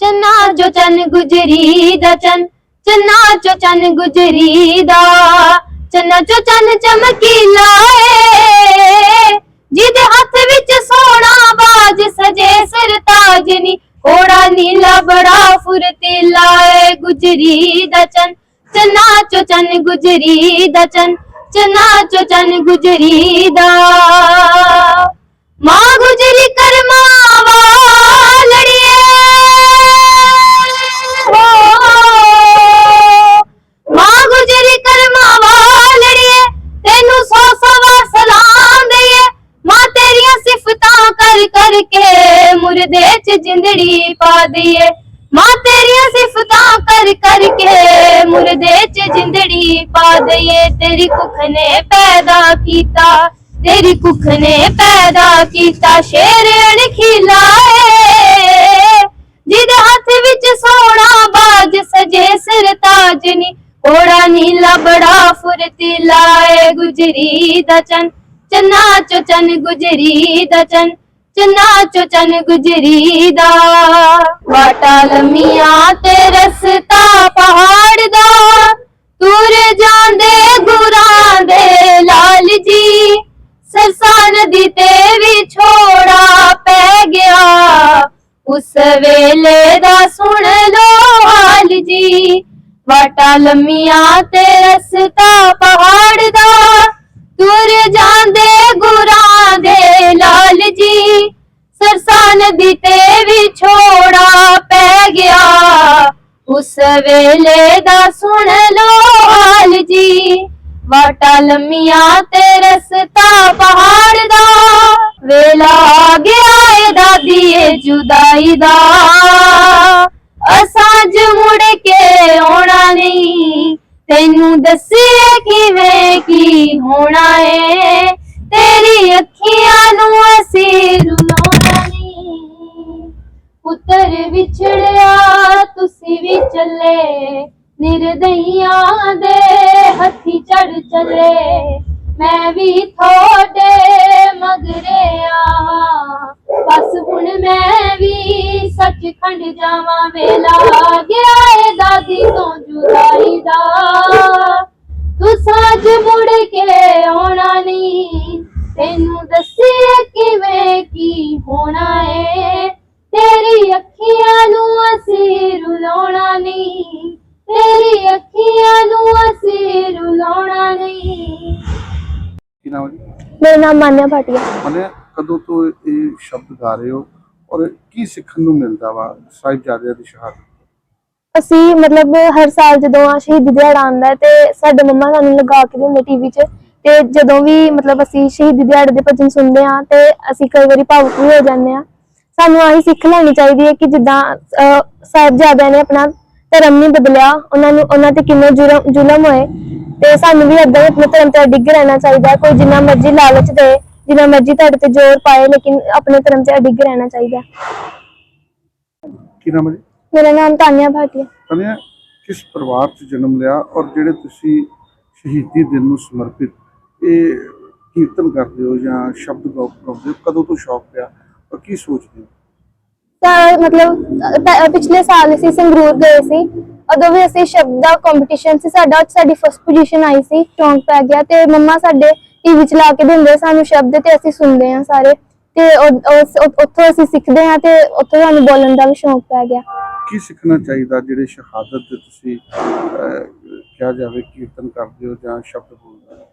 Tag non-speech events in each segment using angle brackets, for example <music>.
ਚੰਨਾ ਜੋ ਚੰਨ ਗੁਜਰੀ ਦਾ ਚੰਨ, ਚੰਨਾ ਚੋ ਚੰਨ ਗੁਜਰੀ ਦਾ, ਚੰਨਾ ਚੋ ਚੰਨ ਚਮਕੀਲਾ ਏ ਜਿਹਦੇ ਹੱਥ ਵਿੱਚ ਸੋਹਣਾ ਬਾਜ ਸਜੇ ਸਰਤਾਜ ਨੀ ਕੋੜਾ ਨੀਲਾ ਬੜਾ ਫੁਰਤੀਲਾ ਏ ਗੁਜਰੀ ਦਾ ਚੰਨ। ਚੰਨਾ ਚੋ ਚੰਨ ਗੁਜਰੀ ਦਾ ਚੰਨ, ਚੰਨਾ ਚੋ ਚੰਨ ਗੁਜਰੀ ਦਾ। ਮਾਂ ਗੁਜਰੀ ਕਰਮਾ ਵਾਲੜੀਏ ਜਿੰਦੜੀ ਮਾਂ ਤੇਰੀਆਂ ਸਿਫਤਾਂ ਕਰ ਕਰਕੇ ਮੁਰਦੇ ਚ ਜਿੰਦੜੀ ਪਾ ਦਈਏ। ਤੇਰੀ ਕੁੱਖ ਨੇ ਪੈਦਾ ਕੀਤਾ, ਤੇਰੀ ਕੁੱਖ ਨੇ ਪੈਦਾ ਕੀਤਾ। ਸ਼ੇਰ ਅਣਖੀਲਾ ਏ। ਜਿਹਦੇ ਹੱਥ ਵਿੱਚ ਸੋਨਾ ਬਾਜ ਸਜੇ ਸਿਰ ਤਾਜ ਨੀ ਕੋੜਾ ਨੀਲਾ ਬੜਾ ਫੁਰਤੀਲਾ ਏ। ਗੁਜਰੀ ਦਾ ਚੰਨ, ਚੰਨਾ ਚੋ ਚੰਨ ਗੁਜਰੀ ਦਾ ਚੰਨ। ਚਨਾ ਚੋ ਚੰਨ ਗੁਜਰੀ ਦਾ। ਵਾਟਾ ਲੰਮੀਆਂ ਤੇ ਰਸਤਾ ਪਹਾੜ ਦਾ। ਤੁਰ ਜਾਂਦੇ ਗੁਰਾਂ ਦੇ ਲਾਲ ਜੀ। ਸਰਸਾ ਨਦੀ ਤੇ ਵੀ ਛੋੜਾ ਪੈ ਗਿਆ। ਉਸ ਵੇਲੇ ਦਾ ਸੁਣ ਲੋ ਹਾਲ ਜੀ। ਵਾਟਾ ਲੰਮੀਆਂ ਤੇ ਰਸਤਾ ਪਹਾੜ ਦਾ। ਸਰਸਾ ਨਦੀ ਤੇ ਛੋੜਾ ਪੈ ਗਿਆ। ਉਸ ਵੇਲੇ ਦਾ ਸੁਣ ਲੋ ਹਾਲ ਜੀ। ਵਾਟਾ ਲੰਮੀਆਂ ਤੇ ਰਸਤਾ ਪਹਾੜ ਦਾ। ਵੇਲਾ ਆ ਗਿਆ ਏ ਦਾਦੀ ਏ ਜੁਦਾਈ ਦਾ। ਅਸਾਂ ਜ ਮੁੜ ਕੇ ਆਉਣਾ ਨਹੀਂ। ਤੈਨੂੰ ਦੱਸੀ ਤੁਸੀਂ ਵੀ ਚੱਲੇ, ਨਿਰਦਈਆਂ ਦੇ ਹੱਥੀ ਚੜ ਚੱਲੇ। ਮੈਂ ਵੀ ਥੋੜੇ ਮਗਰੇ ਆ ਬਸ ਹੁਣ ਮੈਂ ਵੀ ਸੱਚਖੰਡ ਜਾਵਾਂ। ਵੇਲਾ ਗਿਆ ਏ ਦਾਦੀ ਤੋਂ ਜੁਦਾਈ ਦਾ। ਤੂੰ ਅੱਜ ਮੁੜ ਕੇ ਆਉਣਾ ਨਹੀਂ। ਤੈਨੂੰ ਦੱਸੀਏ ਕਿਵੇਂ ਕੀ ਹੋਣਾ ਏ। ਤੇਰੀ ਅੱਖੀਆਂ ਨੂੰ ਅਸੀਂ ਨਾਮ ਮਾਨਿਆ ਭਾਟੀਆ। ਮਨੇ ਕਦੋਂ ਤੋਂ ਇਹ ਸ਼ਬਦ ਗਾ ਰਹੇ ਹੋ ਔਰ ਕੀ ਸਿੱਖਣ ਨੂੰ ਮਿਲਦਾ ਵਾ ਸਾਹਿਬਜ਼ਾਦਿਆਂ ਦੀ ਸ਼ਹਾਦਤ ਅਸੀਂ ਮਤਲਬ ਹਰ ਸਾਲ ਜਦੋਂ ਆ ਸ਼ਹੀਦੀ ਦਿਹਾੜਾ ਆਉਂਦਾ ਹੈ ਤੇ ਸਾਡੇ ਮੰਮਾ ਸਾਨੂੰ ਲਗਾ ਕੇ ਦਿੰਦੇ ਟੀਵੀ 'ਚ ਤੇ ਜਦੋਂ ਵੀ ਮਤਲਬ ਅਸੀਂ ਸ਼ਹੀਦੀ ਦਿਹਾੜੇ ਦੇ ਭਜਨ ਸੁਣਦੇ ਆ ਤੇ ਅਸੀਂ ਕਈ ਵਾਰੀ ਭਾਵੁਕ ਵੀ ਹੋ ਜਾਂਦੇ ਆ ਸਾਨੂੰ ਆਹੀ ਸਿੱਖ ਲੈਣੀ ਚਾਹੀਦੀ ਹੈ ਕਿ ਜਿੱਦਾਂ ਸਾਹਿਬਜ਼ਾਦਿਆਂ ਨੇ ਆਪਣਾ ਧਰਮ ਨਹੀਂ ਬਦਲਿਆ ਉਹਨਾਂ ਨੂੰ ਉਹਨਾਂ ਤੇ ਕਿੰਨੇ ਜ਼ੁਲਮ ਹੋਏ ਤੇ ਸਾਨੂੰ ਵੀ ਹੀ ਆਪਣੇ ਧਰਮ ਤੇ ਅਡਿੱਗ ਰਹਿਣਾ ਚਾਹੀਦਾ। ਕੋਈ ਜਿੰਨਾ ਮਰਜ਼ੀ ਲਾਲਚ ਦੇ ਜਿੰਨਾ ਮਰਜ਼ੀ ਤੁਹਾਡੇ ਤੇ ਜ਼ੋਰ ਪਾਏ ਲੇਕਿਨ ਆਪਣੇ ਧਰਮ ਤੇ ਅਡਿੱਗ ਰਹਿਣਾ ਚਾਹੀਦਾ। ਕੀ ਨਾਮ ਹੈ ਜੀ ਮੇਰਾ ਨਾਮ ਤਾਨੀਆ ਭਾਟੀਆ ਤਨਿਆ ਕਿਸ ਪਰਿਵਾਰ 'ਚ ਜਨਮ ਲਿਆ ਔਰ ਜਿਹੜੇ ਤੁਸੀਂ ਸ਼ਹੀਦੀ ਦਿਨ ਨੂੰ ਸਮਰਪਿਤ ਇਹ ਕੀਰਤਨ ਕਰਦੇ ਹੋ ਜਾਂ ਸ਼ਬਦ ਗਾਉ- ਗਾਉਂਦੇ ਹੋ ਕਦੋਂ ਤੋਂ ਸ਼ੌਕ ਪਿਆ ਔਰ ਕੀ ਸੋਚਦੇ ਹੋ ਤਾਂ ਮਤਲਬ ਅ, ਪ- ਪਿਛਲੇ ਸਾਲ ਅਸੀਂ ਸੰਗਰੂਰ ਗਏ ਸੀ ਉਦੋਂ ਵੀ ਅਸੀਂ ਸ਼ਬਦ ਦਾ ਕੰਪੀਟੀਸ਼ਨ ਸੀ ਸਾਡਾ ਸਾਡੀ ਫਸਟ ਪੋਜੀਸ਼ਨ ਆਈ ਸੀ ਸ਼ੌਂਕ ਪੈ ਗਿਆ ਤੇ ਮੰਮਾ ਸਾਡੇ ਟੀਵੀ ਚਲਾ ਕੇ ਦਿੰਦੇ ਸਾਨੂੰ ਸ਼ਬਦ ਤੇ ਅਸੀਂ ਸੁਣਦੇ ਹਾਂ ਸਾਰੇ। ਤੇ ਉੱਥੋਂ ਅਸੀਂ ਸਿੱਖਦੇ ਹਾਂ ਤੇ ਉੱਥੋਂ ਸਾਨੂੰ ਬੋਲਣ ਦਾ ਵੀ ਸ਼ੌਂਕ ਪੈ ਗਿਆ। ਕੀ ਸਿੱਖਣਾ ਚਾਹੀਦਾ ਜਿਹੜੇ ਸ਼ਹਾਦਤ ਦੇ ਤੁਸੀਂ ਕਿਹਾ ਜਾਵੇ ਕੀਰਤਨ ਕਰਦੇ ਹੋ ਜਾਂ ਸ਼ਬਦ ਬੋਲਦੇ ਹੋ?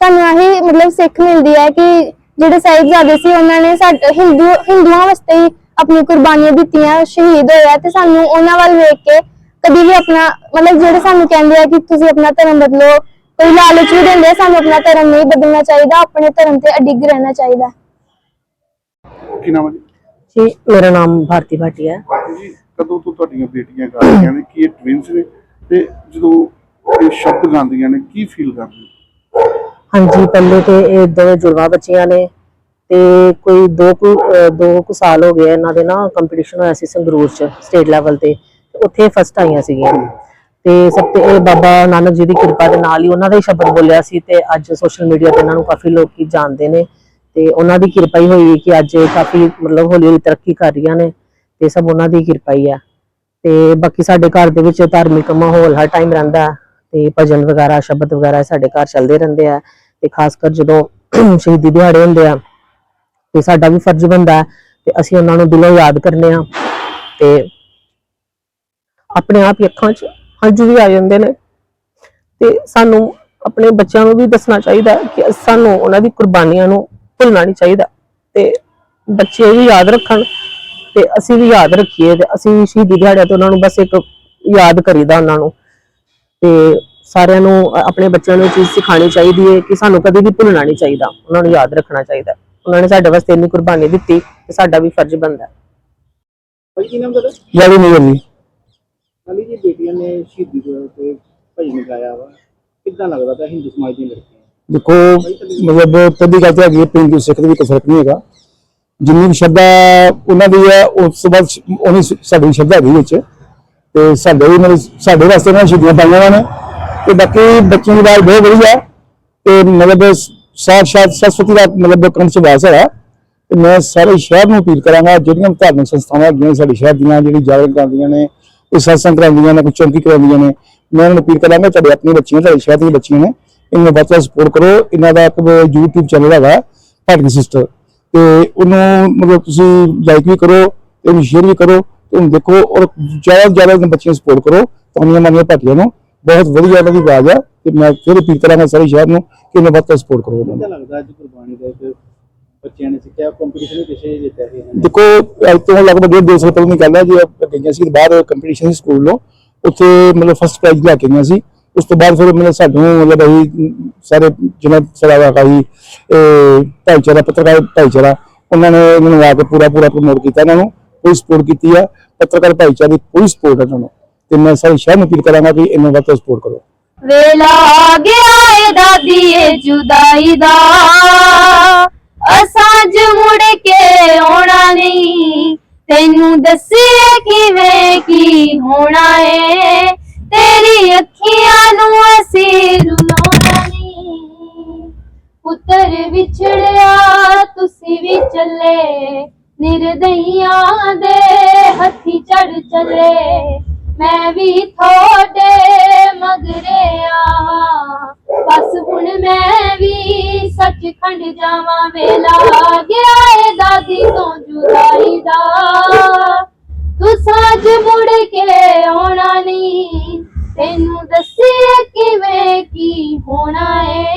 ਸਾਨੂੰ ਆਹੀ ਮਤਲਬ ਸਿੱਖ ਮਿਲਦੀ ਹੈ ਕਿ ਜਿਹੜੇ ਸਾਹਿਬਜ਼ਾਦੇ ਸੀ ਉਹਨਾਂ ਨੇ ਸਾਡੇ ਹਿੰਦੂ ਹਿੰਦੂਆਂ ਵਾਸਤੇ ਹੀ ਆਪਣੀ ਕੁਰਬਾਨੀਆਂ ਦਿੱਤੀਆਂ ਸ਼ਹੀਦ ਹੋਏ ਆ ਤੇ ਸਾਨੂੰ ਉਹਨਾਂ ਵੱਲ ਵੇਖ ਕੇ ਕਦੀ ਵੀ ਆਪਣਾ ਮਤਲਬ ਜਿਹੜੇ ਸਾਨੂੰ ਕਹਿੰਦੇ ਆ ਕਿ ਤੁਸੀਂ ਆਪਣਾ ਧਰਮ ਬਦਲੋ ਕੋਈ ਲਾਲਚ ਵੀ ਦਿੰਦੇ ਆ, ਸਾਨੂੰ ਆਪਣਾ ਧਰਮ ਨਹੀਂ ਬਦਲਣਾ ਚਾਹੀਦਾ ਆਪਣੇ ਧਰਮ ਤੇ ਅਡਿੱਗ ਰਹਿਣਾ ਚਾਹੀਦਾ। ਕੀ ਨਾਮ ਹੈ ਜੀ? ਜੀ ਮੇਰਾ ਨਾਮ ਭਾਰਤੀ ਭਾਟੀਆ ਹੈ ਜੀ ਕਦੋਂ ਤੋਂ ਤੁਹਾਡੀਆਂ ਬੇਟੀਆਂ ਗਾ ਰਹੀਆਂ ਨੇ? ਕੀ ਇਹ ਟਵਿੰਸ ਨੇ? ਤੇ ਜਦੋਂ ਇਹ ਸ਼ਬਦ ਗਾਉਂਦੀਆਂ ਨੇ ਕੀ ਫੀਲ ਕਰਦੇ ਹੋ ਹਾਂਜੀ ਪਹਿਲੇ ਤੇ ਇਹ ਦੋਵੇਂ ਜੁੜਵਾ ਬੱਚੀਆਂ ਨੇ ਤੇ ਕੋਈ ਦੋ ਕੁ ਅਹ ਦੋ ਕੁ ਸਾਲ ਹੋ ਗਏ ਇਹਨਾਂ ਦੇ ਨਾ ਕੰਪੀਟੀਸ਼ਨ ਹੋਇਆ ਸੀ ਸੰਗਰੂਰ ਚ ਸਟੇਟ ਲੈਵਲ ਤੇ। ਉੱਥੇ ਫਸਟ ਆਈਆਂ ਸੀਗੀਆਂ। ਤੇ ਸਭ ਤੇ ਇਹ ਬਾਬਾ ਨਾਨਕ ਜੀ ਦੀ ਕਿਰਪਾ ਦੇ ਨਾਲ ਹੀ ਉਹਨਾਂ ਦਾ ਹੀ ਸ਼ਬਦ ਬੋਲਿਆ ਸੀ ਤੇ ਅੱਜ ਸੋਸ਼ਲ ਮੀਡੀਆ ਤੇ ਇਹਨਾਂ ਨੂੰ ਕਾਫੀ ਲੋਕੀ ਜਾਣਦੇ ਨੇ। ਤੇ ਉਹਨਾਂ ਦੀ ਕਿਰਪਾ ਹੀ ਹੋਈ ਕਿ ਅੱਜ ਇਹ ਕਾਫੀ ਮਤਲਬ ਹੌਲੀ ਹੌਲੀ ਤਰੱਕੀ ਕਰ ਰਹੀਆਂ ਨੇ ਤੇ ਸਭ ਉਹਨਾਂ ਦੀ ਕਿਰਪਾ ਹੀ ਆ। ਤੇ ਬਾਕੀ ਸਾਡੇ ਘਰ ਦੇ ਵਿੱਚ ਧਾਰਮਿਕ ਮਾਹੌਲ ਹਰ ਟਾਈਮ ਰਹਿੰਦਾ ਤੇ ਭਜਨ ਵਗੈਰਾ, ਸ਼ਬਦ ਵਗੈਰਾ ਸਾਡੇ ਘਰ ਚੱਲਦੇ ਰਹਿੰਦੇ ਆ ਤੇ ਖਾਸ ਕਰ ਜਦੋਂ <clears throat> ਸ਼ਹੀਦੀ ਦਿਹਾੜੇ ਹੁੰਦੇ ਆ ਤੇ ਸਾਡਾ ਵੀ ਫਰਜ਼ ਬਣਦਾ ਤੇ ਅਸੀਂ ਉਹਨਾਂ ਨੂੰ ਦਿਲੋਂ ਯਾਦ ਕਰਨੇ ਆ ਤੇ ਆਪਣੇ ਆਪ ਹੀ ਅੱਖਾਂ 'ਚ ਹੰਝੂ ਵੀ ਆ ਜਾਂਦੇ ਨੇ। ਤੇ ਸਾਨੂੰ ਆਪਣੇ ਬੱਚਿਆਂ ਨੂੰ ਵੀ ਦੱਸਣਾ ਚਾਹੀਦਾ ਕਿ ਸਾਨੂੰ ਉਹਨਾਂ ਦੀ ਕੁਰਬਾਨੀਆਂ ਨੂੰ ਭੁੱਲਣਾ ਨਹੀਂ ਚਾਹੀਦਾ। ਤੇ ਬੱਚੇ ਵੀ ਯਾਦ ਰੱਖਣ ਤੇ ਅਸੀਂ ਵੀ ਯਾਦ ਰੱਖੀਏ ਤੇ ਅਸੀਂ ਵੀ ਸ਼ਹੀਦੀ ਦਿਹਾੜਿਆਂ ਤੇ ਉਹਨਾਂ ਨੂੰ ਬਸ ਇੱਕ ਯਾਦ ਕਰੀਦਾ ਉਹਨਾਂ ਨੂੰ। ਤੇ ਸਾਰਿਆਂ ਨੂੰ ਆਪਣੇ ਬੱਚਿਆਂ ਨੂੰ ਇਹ ਚੀਜ਼ ਸਿਖਾਉਣੀ ਚਾਹੀਦੀ ਹੈ ਕਿ ਸਾਨੂੰ ਕਦੇ ਵੀ ਭੁੱਲਣਾ ਨਹੀਂ ਚਾਹੀਦਾ। ਉਹਨਾਂ ਨੂੰ ਯਾਦ ਰੱਖਣਾ ਚਾਹੀਦਾ ਉਹਨਾਂ ਨੇ ਸਾਡੇ ਵਾਸਤੇ ਇੰਨੀ ਕੁਰਬਾਨੀ ਦਿੱਤੀ ਤੇ ਸਾਡਾ ਵੀ ਫਰਜ਼ ਬਣਦਾ ਹੈ। ਕੀ ਨਾਮ ਤੁਹਾਡਾ? ਯਾਰੀ ਨਹੀਂ ਹਾਲੀ ਜੀ ਬੇਟੀਆਂ ਨੇ ਸ਼ਹੀਦੀ ਦੇ ਤੇ ਭਜਨ ਗਾਇਆ ਵਾ ਕਿੱਦਾਂ ਲੱਗਦਾ ਤਾਂ ਹਿੰਦੂ ਸਮਾਜ ਦੀਆਂ ਲੜਕੀਆਂ ਦੇਖੋ ਮਤਲਬ ਪਹਿਲੀ ਗੱਲ ਤਾਂ ਹੈਗੀ ਹੈ ਪਿੰਡ ਸਿੱਖ ਦੇ ਵੀ ਕੋਈ ਫ਼ਰਕ ਨਹੀਂ ਹੈਗਾ। ਜਿੰਨੀ ਵੀ ਸ਼ਰਧਾ ਉਹਨਾਂ ਦੀ ਹੈ ਉਸ ਤੋਂ ਬਾਅਦ ਉਹਨੀ ਸਾਡੀ ਸ਼ਰਧਾ ਹੈਗੀ ਵਿੱਚ। ਤੇ ਸਾਡੇ ਵੀ ਮਤਲਬ ਸਾਡੇ ਵਾਸਤੇ ਉਹਨਾਂ ਨੇ ਸ਼ਹੀਦੀਆਂ ਪਾਈਆਂ ਨੇ। ਤੇ ਬਾਕੀ ਬੱਚਿਆਂ ਦੀ ਬਾਤ ਬਹੁਤ ਵਧੀਆ। ਤੇ ਮਤਲਬ ਸਾਖਸ਼ਾਤ ਸਰਸਵਤੀ ਦਾ ਮਤਲਬ ਕੰਨ ਚ ਵਾਸ ਹੈ। ਤੇ ਮੈਂ ਸਾਰੇ ਸ਼ਹਿਰ ਨੂੰ ਅਪੀਲ ਕਰਾਂਗਾ ਜਿਹੜੀਆਂ ਧਾਰਮਿਕ ਸੰਸਥਾਵਾਂ ਹੈਗੀਆਂ ਸਾਡੇ ਸ਼ਹਿਰ ਦੀਆਂ ਜਿਹੜੀ ਜਾਗਰਣ ਕਰਾਉਂਦੀਆਂ ਨੇ ਕੋਈ ਸਤਸੰਗ ਕਰਾਉਂਦੀਆਂ ਨੇ ਕੋਈ ਚੌਂਕੀ ਕਰਾਉਂਦੀਆਂ ਨੇ। ਮੈਂ ਉਹਨਾਂ ਨੂੰ ਅਪੀਲ ਕਰਾਂਗਾ ਤੁਹਾਡੇ ਆਪਣੀ ਬੱਚੀਆਂ, ਤੁਹਾਡੇ ਸ਼ਹਿਰ ਦੀਆਂ ਬੱਚੀਆਂ ਨੇ, ਇਹਨਾਂ ਨੂੰ ਵੱਧ ਸਪੋਰਟ ਕਰੋ। ਇਹਨਾਂ ਦਾ ਇੱਕ YouTube ਚੈਨਲ ਹੈਗਾ ਭਾਰਤੀ ਸਿਸਟਰ ਤੇ ਉਹਨੂੰ ਮਤਲਬ ਤੁਸੀਂ ਲਾਈਕ ਵੀ ਕਰੋ, ਤੇ ਸ਼ੇਅਰ ਵੀ ਕਰੋ, ਤੇ ਉਹਨੂੰ ਦੇਖੋ ਔਰ ਜ਼ਿਆਦਾ ਜ਼ਿਆਦਾ ਇਹਨਾਂ ਬੱਚਿਆਂ ਸਪੋਰਟ ਕਰੋ, ਤਾਨੀਆਂ ਮਾਨੀਆਂ ਭਾਟੀਆਂ ਨੂੰ। ਬਹੁਤ ਵਧੀਆ ਉਹਨਾਂ ਦੀ ਆਵਾਜ਼ ਆ, ਤੇ ਮੈਂ ਫਿਰ ਅਪੀਲ ਕਰਾਂਗਾ ਸਾਰੇ ਸ਼ਹਿਰ ਨੂੰ ਕਿ ਇਹਨਾਂ ਵੱਧ ਸਪੋਰਟ ਕਰੋ ਇਹਨਾਂ ਨੂੰ। ਲੱਗਦਾ ਅੱਜ ਕੁਰਬਾਨੀ ਦਾ ਇੱਕ ਬੱਚਿਆਂ ਨੇ ਸਿੱਖਿਆ ਕੰਪੀਟੀਸ਼ਨ ਵੀ ਪਿੱਛੇ ਜਿੱਤਿਆ ਸੀ ਇਹਨਾਂ ਨੇ। ਦੇਖੋ ਅੱਜ ਤੋਂ ਲਗਭਗ ਡੇਢ ਦੋ ਸਾਲ ਪਹਿਲਾਂ ਦੀ ਗੱਲ ਹੈ ਜੇ ਆਪਾਂ ਗਈਆਂ ਸੀ ਬਾਹਰ ਕੰਪੀਟੀਸ਼ਨ ਸੀ ਸਕੂਲ ਨੂੰ ਉੱਥੇ ਮਤਲਬ ਫਸਟ ਪ੍ਰਾਈਜ਼ ਲੈ ਕੇ ਗਈਆਂ ਸੀ। ਉਸ ਤੋਂ ਬਾਅਦ ਫਿਰ ਮਤਲਬ ਸਾਨੂੰ ਮਤਲਬ ਅਸੀਂ ਸਾਰੇ ਜਿਹਨਾਂ ਸਾਡਾ ਹੈਗਾ ਸੀ ਇਹ ਭਾਈਚਾਰਾ ਪੱਤਰਕਾਰ ਭਾਈਚਾਰਾ ਉਹਨਾਂ ਨੇ ਇਹਨਾਂ ਨੂੰ ਆ ਕੇ ਪੂਰਾ ਪੂਰਾ ਪ੍ਰਮੋਟ ਕੀਤਾ ਇਹਨਾਂ ਨੂੰ ਕੋਈ ਸਪੋਰਟ ਕੀਤੀ ਆ ਪੱਤਰਕਾਰ ਭਾਈਚਾਰੇ ਦੀ ਕੋਈ ਸਪੋਰਟ ਹੈ ਇਹਨਾਂ ਨੂੰ ਤੇ ਮੈਂ ਸਾਰੇ ਸ਼ਹਿਰ ਨੂੰ ਅਪੀਲ ਕਰਾਂਗਾ ਕਿ ਇਹਨਾਂ ਵੱਧ ਤੋਂ ਸਪੋਰਟ ਕਰੋ। ਵੇਲਾ ਆ ਗਿਆ ਏ ਦਾਦੀ ਏ ਜੁਦਾਈ ਦਾ। ਅਸਾਂਜ ਮੁੜ ਕੇ ਆਉਣਾ ਨਹੀਂ। ਤੈਨੂੰ ਦੱਸੀਏ ਕਿਵੇਂ ਕੀ ਹੋਣਾ ਏ। ਤੇਰੀ ਅੱਖੀਆਂ ਨੂੰ ਅਸੀਂ ਰੁਲਾਉਣਾ ਨਹੀਂ। ਪੁੱਤਰ ਵਿਛੜਿਆ, ਤੁਸੀਂ ਵੀ ਚੱਲੇ। ਨਿਰਦਈਆਂ ਦੇ ਹੱਥੀ ਚੜ ਚੱਲੇ। ਮੈਂ ਵੀ ਥੋੜੇ ਮਗਰੇ ਆਵਾਂ ਬਸ ਹੁਣ ਮੈਂ ਵੀ ਸੱਚਖੰਡ ਜਾਵਾਂ ਵੇਲਾ ਗਿਆ ਏ ਦਾਦੀ ਤੋਂ ਜੁਦਾਈ ਦਾ। ਤੂੰ ਸਾਜ ਮੁੜ ਕੇ ਆਉਣਾ ਨਹੀਂ। ਤੈਨੂੰ ਦੱਸਿਆ ਕਿਵੇਂ ਕੀ ਹੋਣਾ ਏ।